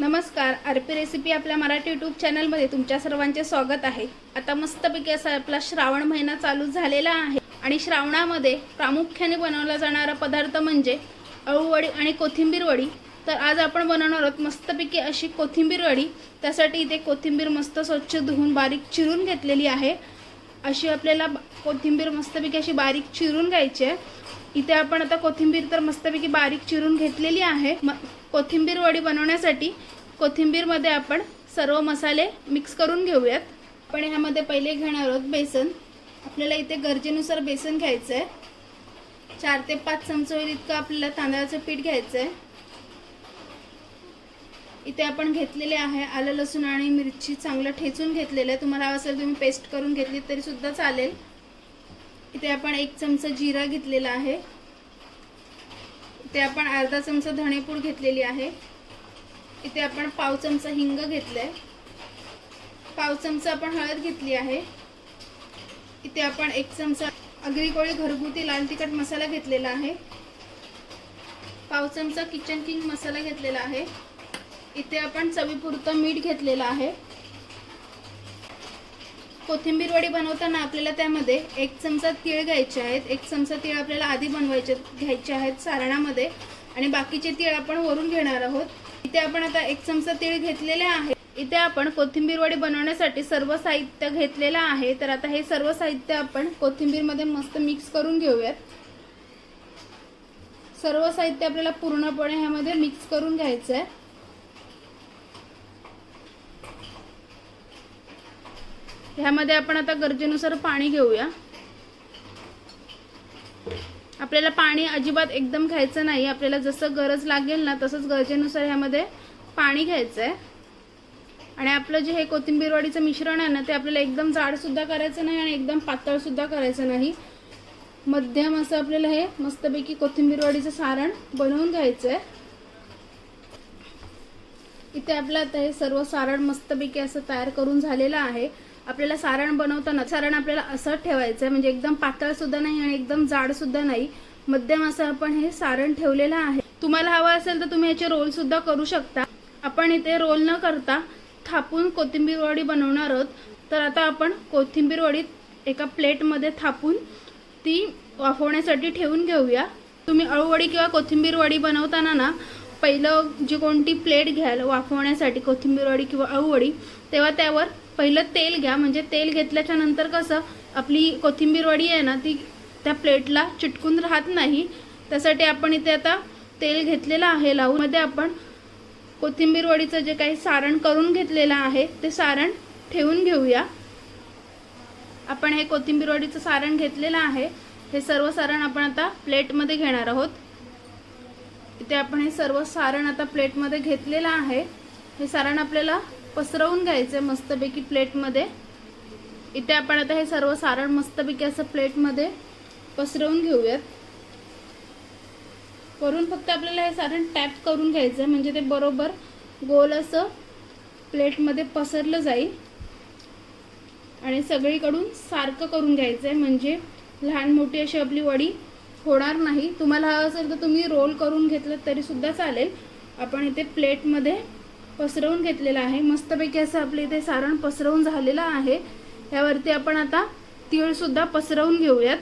नमस्कार R P recipe आपल्या Marathi YouTube चॅनलमध्ये तुमच्या सर्वांचे स्वागत आहे. आता मस्तपैकी असा आपला श्रावण महिना चालू झालेला आहे आणि श्रावणामध्ये प्रामुख्याने बनवला जाणारा पदार्थ म्हणजे अळूवडी आणि कोथिंबीर वडी. तर आज आपण बनवणार आहोत मस्तपैकी अशी कोथिंबीर वडी. त्यासाठी इथे कोथिंबीर मस्त स्वच्छ धुवून बारीक चिरून घेतलेली आहे. अशी आपल्याला ब- कोथिंबीर मस्तपैकी अशी बारीक चिरून घ्यायची आहे. इथे आपण आता कोथिंबीर तर मस्तपैकी बारीक चिरून घेतलेली आहे. म कोथिंबीर वडी बनवण्यासाठी कोथिंबीरमध्ये आपण सर्व मसाले मिक्स करून घेऊयात. आपण ह्यामध्ये पहिले घेणार आहोत बेसन. आपल्याला इथे गरजेनुसार बेसन घ्यायचं आहे चार ते पाच चमचे होईल इतकं आपल्याला तांदळाचं पीठ घ्यायचं आहे इथे आपण घेतलेले आहे आलं लसूण आणि मिरची चांगलं ठेचून घेतलेलं आहे. तुम्हाला हवं असेल तुम्ही पेस्ट करून घेतली तरीसुद्धा चालेल. इथे आपण एक चमचा जिरा घेतलेला आहे. इथे आपण अर्धा चमचा धणेपूड घेतलेली आहे. इथे आपण पाव चमचा हिंग घेतलाय. पाव चमचा आपण हळद घेतली आहे. इथे आपण एक चमचा अग्रिकोळी घरगुती लाल तिखट मसाला घेतलेला आहे. पाव चमचा किचन किंग मसाला घेतलेला आहे. इथे आपण चवीपुरतं मीठ घेतलेलं आहे. कोथिंबीर वडी बनवताना आपल्याला त्यामध्ये एक चमचा तीळ घ्यायचे आहेत एक चमचा तीळ आपल्याला आधी बनवायचे घ्यायचे आहेत सारणामध्ये आणि बाकीचे तीळ आपण वरून घेणार आहोत. इथे आपण आता एक चमचा तीळ घेतलेले आहे. इथे आपण कोथिंबीर वडी बनवण्यासाठी सर्व साहित्य घेतलेलं आहे. तर आता हे सर्व साहित्य आपण कोथिंबीरमध्ये मस्त मिक्स करून घेऊयात. सर्व साहित्य आपल्याला पूर्णपणे ह्यामध्ये मिक्स करून घ्यायचं आहे ह्यामध्ये आपण आता गरजेनुसार पाणी घेऊया. आपल्याला पाणी अजिबात एकदम घ्यायचं नाही. आपल्याला जसं गरज लागेल ना तसंच गरजेनुसार ह्यामध्ये पाणी घ्यायचं आहे आणि आपलं जे हे कोथिंबीरवाडीचं मिश्रण आहे ना ते आपल्याला एकदम जाडसुद्धा करायचं नाही आणि एकदम पातळ सुद्धा करायचं नाही. मध्यम असं आपल्याला हे मस्तपैकी कोथिंबीरवाडीचं सारण बनवून घ्यायचं आहे इथे आपलं आता हे सर्व सारण मस्तपैकी असं तयार करून झालेलं आहे. आपल्याला सारण बनवताना सारण आपल्याला असं ठेवायचं आहे म्हणजे एकदम पातळ सुद्धा नाही आणि एकदम जाड सुद्धा नाही. मध्यम असं आपण हे सारण ठेवलेलं आहे. तुम्हाला हवं असेल तर तुम्ही याचे रोल सुद्धा करू शकता. आपण इथे रोल न करता थापून कोथिंबीर वडी बनवणार आहोत. तर आता आपण कोथिंबीर वडी एका प्लेटमध्ये थापून ती वाफवण्यासाठी ठेवून घेऊया. तुम्ही अळूवडी किंवा कोथिंबीर वडी बनवताना ना पहिलं जी कोणती प्लेट घ्याल वाफवण्यासाठी कोथिंबीर वडी किंवा अळूवडी तेव्हा त्यावर पहिलं तेल घ्या. म्हणजे तेल घेतल्याच्या नंतर कसं आपली कोथिंबीर वडी आहे ना ती त्या प्लेटला चिटकून राहत नाही. त्यासाठी आपण इथे आता तेल घेतलेलं आहे. लावून मध्ये आपण कोथिंबीर वडीचं जे काही सारण करून घेतलेलं आहे ते सारण ठेवून घेऊया. आपण हे कोथिंबीर वडीचं सारण घेतलेलं आहे. हे सर्व सारण आपण आता प्लेटमध्ये घेणार आहोत. इथे आपण हे सर्व सारण आता प्लेटमध्ये घेतलेलं आहे. हे सारण आपल्याला पसरवून घ्यायचं आहे मस्तपैकी प्लेटमध्ये. इथे आपण आता हे सर्व सारण मस्तपैकी असं प्लेटमध्ये पसरवून घेऊयात. वरून फक्त आपल्याला हे सारण टॅप करून घ्यायचं आहे म्हणजे ते बरोबर गोल असं प्लेटमध्ये पसरलं जाईल. आणि सगळीकडून सारखं करून घ्यायचं आहे म्हणजे लहान मोठी अशी आपली वडी होणार नाही. तुम्हाला हवं असेल तर तुम्ही रोल करून घेतलं तरीसुद्धा चालेल. आपण इथे प्लेटमध्ये पसरवून घेतलेलं आहे. मस्तपैकी असं आपलं इथे सारण पसरवून झालेलं आहे. यावरती आपण आता तीळ सुद्धा पसरवून घेऊयात.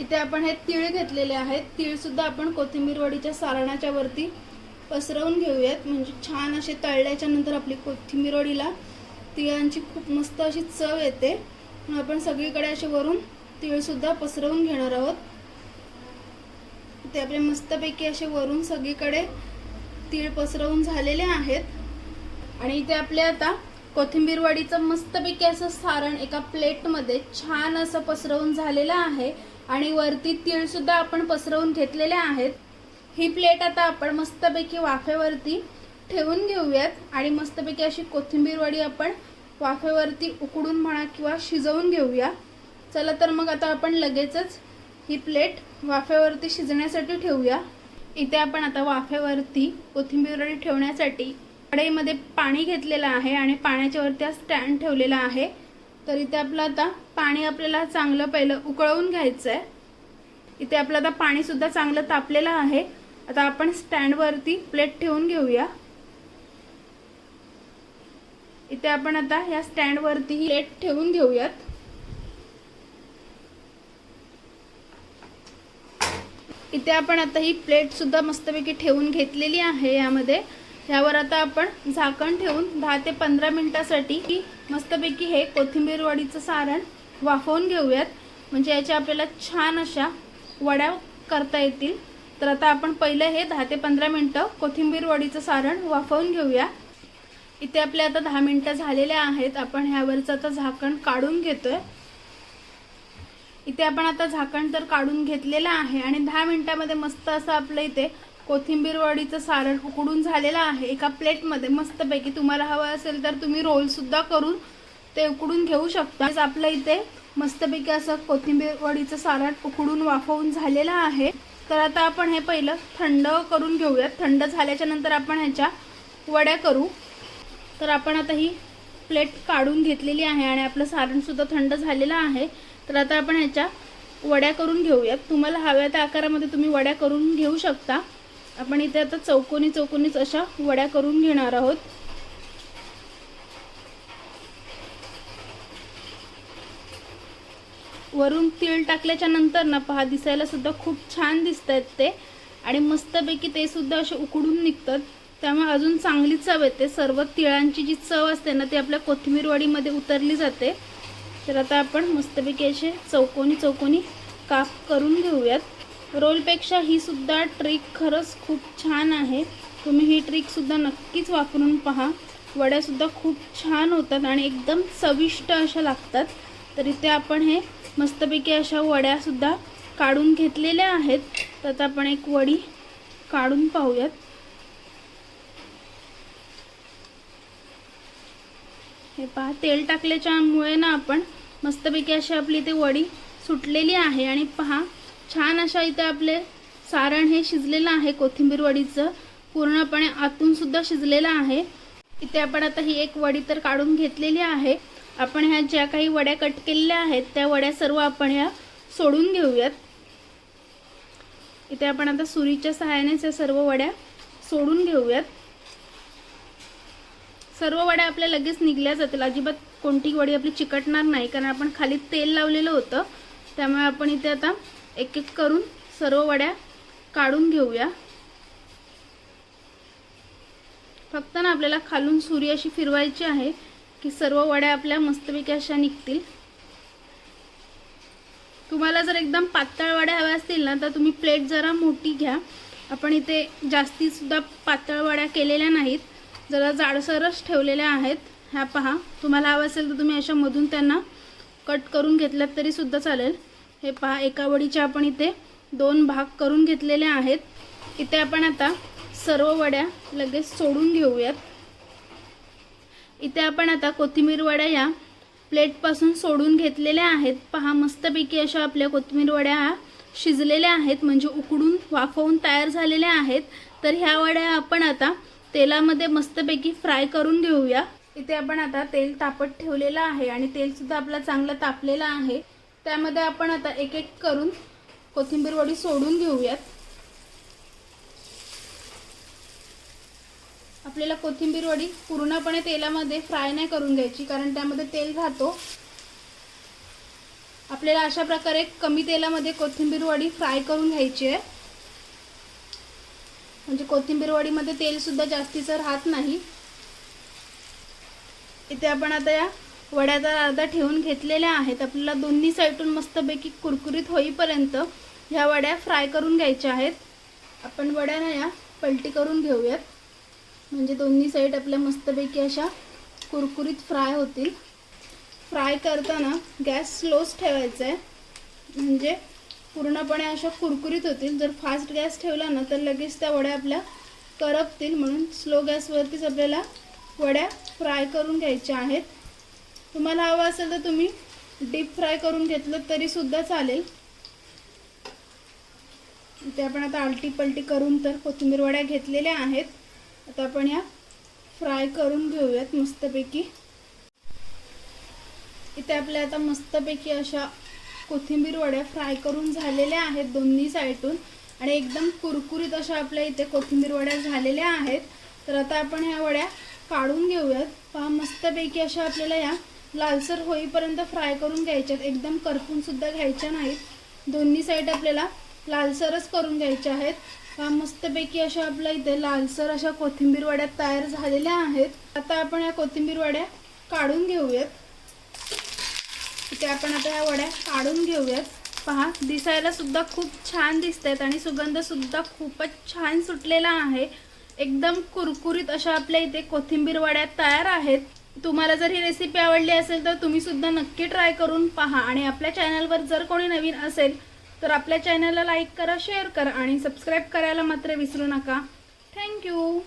इथे आपण हे तीळ घेतलेले आहेत. तीळ सुद्धा आपण कोथिंबीर वडीच्या सारणाच्या वरती पसरवून घेऊयात. म्हणजे छान असे तळल्याच्या नंतर आपली कोथिंबीर वडीला तिळांची खूप मस्त अशी चव येते. म्हणून आपण सगळीकडे असे वरून तीळ सुद्धा पसरवून घेणार आहोत. ते आपले मस्तपैकी असे वरून सगळीकडे तीळ पसरवून झालेले आहेत. आणि इथे आपले आता कोथिंबीर वडीचं मस्तपैकी असं सारण एका प्लेटमध्ये छान असं पसरवून झालेलं आहे. आणि वरती तीळसुद्धा आपण पसरवून घेतलेले आहेत. ही प्लेट आता आपण मस्तपैकी वाफेवरती ठेवून घेऊयात. आणि मस्तपैकी अशी कोथिंबीर वडी आपण वाफेवरती उकडून म्हणा किंवा शिजवून घेऊया. चला तर मग आता आपण लगेचच ही प्लेट वाफेवरती शिजण्यासाठी ठेवूया. इथे आपण आता वाफेवरती कोथिंबीर ठेवण्यासाठी कढईमध्ये पाणी घेतलेलं आहे आणि पाण्याच्या वरती हा स्टँड ठेवलेला आहे. तर इथे आपलं आता पाणी आपल्याला चांगलं पहिलं उकळवून घ्यायचं आहे इथे आपलं आता पाणी सुद्धा चांगलं तापलेलं आहे. आता आपण स्टँडवरती प्लेट ठेवून घेऊया. इथे आपण आता ह्या स्टँडवरती ही प्लेट ठेवून घेऊयात. इथे आपण आता ही प्लेट सुद्धा मस्तपैकी ठेवून घेतलेली आहे यामध्ये. ह्यावर आता आपण झाकण ठेवून दहा ते पंधरा मिनिटासाठी मस्तपैकी हे कोथिंबीर वडीचं सारण वाफवून घेऊयात. म्हणजे याच्या आपल्याला छान अशा वड्या करता येतील. तर आता आपण पहिलं हे दहा ते पंधरा मिनटं कोथिंबीर वडीचं सारण वाफवून घेऊया. इथे आपले आता दहा मिनटं झालेले आहेत. आपण ह्यावरचं आता झाकण काढून घेतोय. इथे आपण आता झाकण तर काढून घेतलेलं आहे आणि दहा मिनिटामध्ये मस्त असं आपलं इथे कोथिंबीर वडीचं सारण उकडून झालेलं आहे. एका प्लेटमध्ये मस्तपैकी तुम्हाला हवं असेल तर तुम्ही रोलसुद्धा करून ते उकडून घेऊ शकता. आज आपलं इथे मस्तपैकी असं कोथिंबीर वडीचं सारण उकडून वाफवून झालेलं आहे. तर आता आपण हे पहिलं थंड करून घेऊयात. थंड झाल्याच्यानंतर आपण ह्याच्या वड्या करू. तर आपण आता ही प्लेट काढून घेतलेली आहे आणि आपलं सारण सुद्धा थंड झालेलं आहे. तर आता आपण ह्याच्या वड्या करून घेऊयात. तुम्हाला हव्या त्या आकारामध्ये तुम्ही वड्या करून घेऊ शकता. आपण इथे आता चौकोनी चौकोनीच अशा वड्या करून घेणार आहोत. वरून तीळ टाकल्याच्या नंतर ना पहा दिसायला सुद्धा खूप छान दिसत आहेत ते. आणि मस्तपैकी ते सुद्धा असे उकडून निघतात. त्यामुळे अजून चांगली चव येते. सर्व तिळांची जी चव असते ना ती आपल्या कोथिंबीर वडीमध्ये उतरली जाते. तर आता आपण मस्तपैकी असे चौकोनी चौकोनी काप करून घेऊयात. रोलपेक्षा ही सुद्धा ट्रिक खरंच खूप छान आहे. तुम्ही ही ट्रिकसुद्धा नक्कीच वापरून पहा. वड्यासुद्धा खूप छान होतात आणि एकदम चविष्ट अशा लागतात. तर इथे आपण हे मस्तपैकी अशा वड्यासुद्धा काढून घेतलेल्या आहेत. तर आता आपण एक वडी काढून पाहूयात. हे पहा तेल टाकल्याच्यामुळे ना आपण मस्तपैकी अशी आपली इथे वडी सुटलेली आहे. आणि पहा छान अशा इथे आपले सारण हे शिजलेलं आहे कोथिंबीर वडीचं. पूर्णपणे आतूनसुद्धा शिजलेलं आहे. इथे आपण आता ही एक वडी तर काढून घेतलेली आहे. आपण ह्या ज्या काही वड्या कट केलेल्या आहेत त्या वड्या सर्व आपण ह्या सोडून घेऊयात. इथे आपण आता सुरीच्या सहाय्यानेच या सर्व वड्या सोडून घेऊयात. सर्व वड्या आपल्या लगेच निघल्या जातील. अजिबात कोणती वडी आपली चिकटणार नाही कारण आपण खाली तेल लावलेलं होतं. त्यामुळे आपण इथे आता एक एक करून सर्व वड्या काढून घेऊया. फक्त ना आपल्याला खालून सुरी अशी फिरवायची आहे की सर्व वड्या आपल्या मस्तपैकी अशा निघतील. तुम्हाला जर एकदम पातळ वड्या हव्या असतील ना तर तुम्ही प्लेट जरा मोठी घ्या. आपण इथे जास्तीसुद्धा पातळ वड्या केलेल्या नाहीत. जरा जाडसरच ठेवलेल्या आहेत. ह्या पहा. तुम्हाला हवं असेल तर तुम्ही अशा मधून त्यांना कट करून घेतल्यात तरीसुद्धा चालेल. हे पहा एका वडीचे आपण इथे दोन भाग करून घेतलेले आहेत. इथे आपण आता सर्व वड्या लगेच सोडून घेऊयात. इथे आपण आता कोथिंबीर वड्या या प्लेटपासून सोडून घेतलेल्या आहेत. पहा मस्तपैकी अशा आपल्या कोथिंबीर वड्या ह्या शिजलेल्या आहेत. म्हणजे उकडून वाफवून तयार झालेल्या आहेत. तर ह्या वड्या आपण आता तेलामध्ये मस्तपैकी फ्राय करून घेऊया. इथे आपण आता तेल तापत ठेवलेलं आहे आणि तेलसुद्धा आपलं चांगलं तापलेलं आहे. त्यामध्ये आपण आता एक एक करून कोथिंबीर वडी सोडून घेऊयात. आपल्याला कोथिंबीर वडी पूर्णपणे तेलामध्ये फ्राय नाही करून घ्यायची कारण त्यामध्ये तेल राहतो. आपल्याला अशा प्रकारे कमी तेलामध्ये कोथिंबीर वडी फ्राय करून घ्यायची आहे. म्हणजे कोथिंबीरवडीमध्ये तेलसुद्धा जास्तीचं राहत नाही इथे आपण आता या वड्या तर अर्धा ठेवून घेतलेल्या आहेत. आपल्याला दोन्ही साईडून मस्तपैकी कुरकुरीत होईपर्यंत ह्या वड्या फ्राय करून घ्यायच्या आहेत. आपण वड्याना या पलटी करून घेऊयात. म्हणजे दोन्ही साईड आपल्या मस्तपैकी अशा कुरकुरीत फ्राय होतील. फ्राय करताना गॅस स्लोच ठेवायचा आहे. म्हणजे पूर्णपणे अशा कुरकुरीत होतील. जर फास्ट गॅस ठेवला ना तर लगेच त्या वड्या आपल्या करपतील. म्हणून स्लो गॅसवरतीच आपल्याला वड्या फ्राय करून घ्यायच्या आहेत. तुम्हाला हवं असेल तर तुम्ही डीप फ्राय करून घेतलं तरीसुद्धा चालेल. ते आपण आता आलटी पलटी करून तर कोथिंबीर वड्या घेतलेल्या आहेत. आता आपण या फ्राय करून घेऊयात मस्तपैकी. इथे आपल्या आता मस्तपैकी अशा कोथिंबीर वड्या फ्राय करून झालेल्या आहेत दोन्ही साईडून. आणि एकदम कुरकुरीत अशा आपल्या इथे कोथिंबीर वड्या झालेल्या आहेत. तर आता आपण ह्या वड्या काढून घेऊयात. पहा मस्तपैकी अशा आपल्याला या लालसर होईपर्यंत फ्राय करून घ्यायच्यात. एकदम करपूनसुद्धा घ्यायच्या नाहीत. दोन्ही साईड आपल्याला लालसरच करून घ्यायच्या आहेत. पहा मस्तपैकी अशा आपल्या इथे लालसर अशा कोथिंबीर वड्या तयार झालेल्या आहेत. आता आपण या कोथिंबीर वड्या काढून घेऊयात. इथे आपण आता या वड्या काढून घेऊयात. पहा दिसायला सुद्धा खूप छान दिसत आहेत आणि सुगंध सुद्धा खूपच छान सुटलेला आहे. एकदम कुरकुरीत अशा आपल्या इथे कोथिंबीर वड्या तयार आहेत. तुम्हाला जर ही रेसिपी आवडली असेल तर तुम्ही सुद्धा नक्की ट्राय करून पहा. आणि आपल्या चॅनलवर जर कोणी नवीन असेल तर आपल्या चॅनलला लाईक करा शेअर करा आणि सबस्क्राईब करायला मात्र विसरू नका. थँक्यू